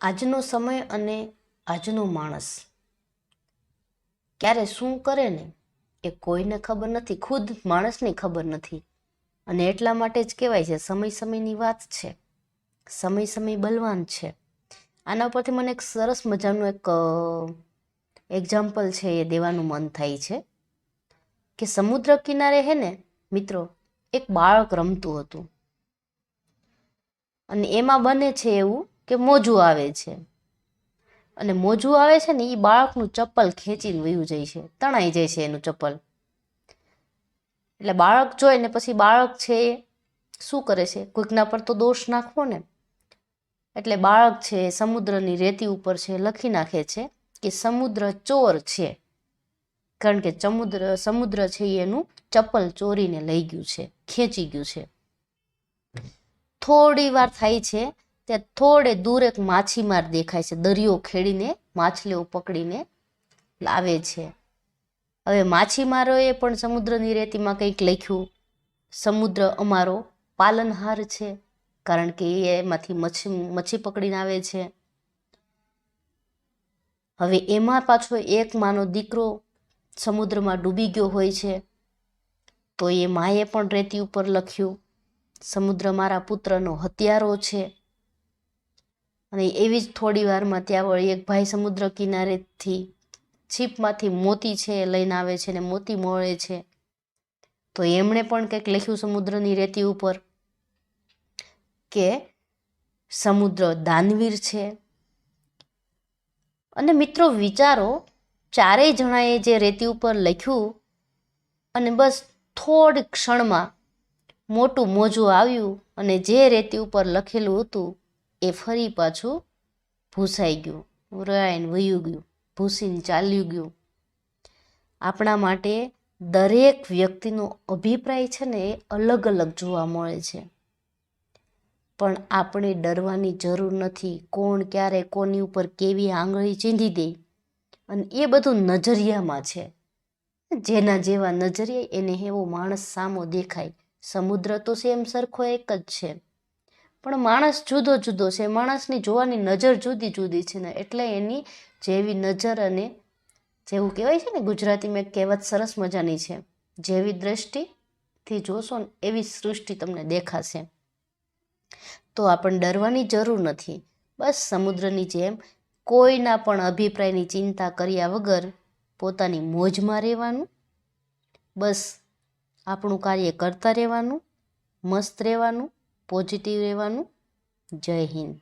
આજનો સમય અને આજનો માણસ. ક્યારે શું કરે ને એ કોઈને ખબર નથી, ખુદ માણસને ખબર નથી. અને એટલા માટે જ કહેવાય છે, સમય સમયની વાત છે. સમય સમય બલવાન છે. આના પરથી મને એક સરસ મજાનું એક એક્ઝામ્પલ છે એ દેવાનું મન થાય છે. કે સમુદ્ર કિનારે હે ને, મિત્રો, એક બાળક રમતું હતું. અને એમાં બને છે એવું કે મોજું આવે છે. અને મોજું આવે છે ને એ બાળકનું ચપ્પલ ખેંચીને વયું જાય છે, તણાઈ જાય છે એનું ચપ્પલ. એટલે બાળક જોઈ ને પછી બાળક છે એ શું કરે છે? કોઈકના પર તો દોષ નાખવો ને. એટલે બાળક છે સમુદ્રની રેતી ઉપર છે, લખી નાખે છે કે સમુદ્ર ચોર છે. કારણ કે સમુદ્ર સમુદ્ર છે એનું ચપ્પલ ચોરીને લઈ ગયું છે, ખેંચી ગયું છે. થોડી વાર થાય છે ત્યાં થોડે દૂર એક માછીમાર દેખાય છે, દરિયો ખેડીને, માછલીઓ પકડીને લાવે છે. હવે માછીમારોએ પણ સમુદ્રની રેતીમાં કંઈક લખ્યું, સમુદ્ર અમારો પાલનહાર છે, કારણ કે એ એમાંથી મચ્છી મચ્છી પકડીને આવે છે. હવે એમાં પાછો એક માનો દીકરો સમુદ્રમાં ડૂબી ગયો હોય છે, તો એ માએ પણ રેતી ઉપર લખ્યું, સમુદ્ર મારા પુત્રનો હત્યારો છે અને એવી જ થોડી વારમાં ત્યાં વળી એક ભાઈ સમુદ્ર કિનારેથી છીપમાંથી મોતી છે એ લઈને આવે છે ને મોતી મળે છે. તો એમણે પણ કંઈક લખ્યું સમુદ્રની રેતી ઉપર કે સમુદ્ર દાનવીર છે. અને મિત્રો વિચારો, ચારેય જણાએ જે રેતી ઉપર લખ્યું અને બસ થોડી ક્ષણમાં મોટું મોજું આવ્યું અને જે રેતી ઉપર લખેલું હતું એ ફરી પાછું ભૂસાઈ ગયું. ઉરાઈને વયું ગયું, ભૂસીને ચાલ્યું ગયું. આપણા માટે દરેક વ્યક્તિનો અભિપ્રાય છે ને એ અલગ અલગ જોવા મળે છે. પણ આપણે ડરવાની જરૂર નથી, કોણ ક્યારે કોની ઉપર કેવી આંગળી ચીંધી દે અને એ બધું નજરિયામાં છે. જેના જેવા નજરિયા એને એવો માણસ સામો દેખાય. સમુદ્ર તો સેમ સરખો એક જ છે. પણ માણસ જુદો જુદો છે. માણસની જોવાની નજર જુદી જુદી છે ને એટલે એની જેવી નજર અને જેવું કહેવાય છે ને ગુજરાતીમાં એક કહેવત સરસ મજાની છે. જેવી દ્રષ્ટિથી જોશો ને એવી સૃષ્ટિ તમને દેખાશે. તો આપણને ડરવાની જરૂર નથી. બસ સમુદ્રની જેમ કોઈના પણ અભિપ્રાયની ચિંતા કર્યા વગર પોતાની મોજમાં રહેવાનું. બસ આપણું કાર્ય કરતા રહેવાનું, મસ્ત રહેવાનું. પોઝિટિવ રહેવાનું જય હિન્દ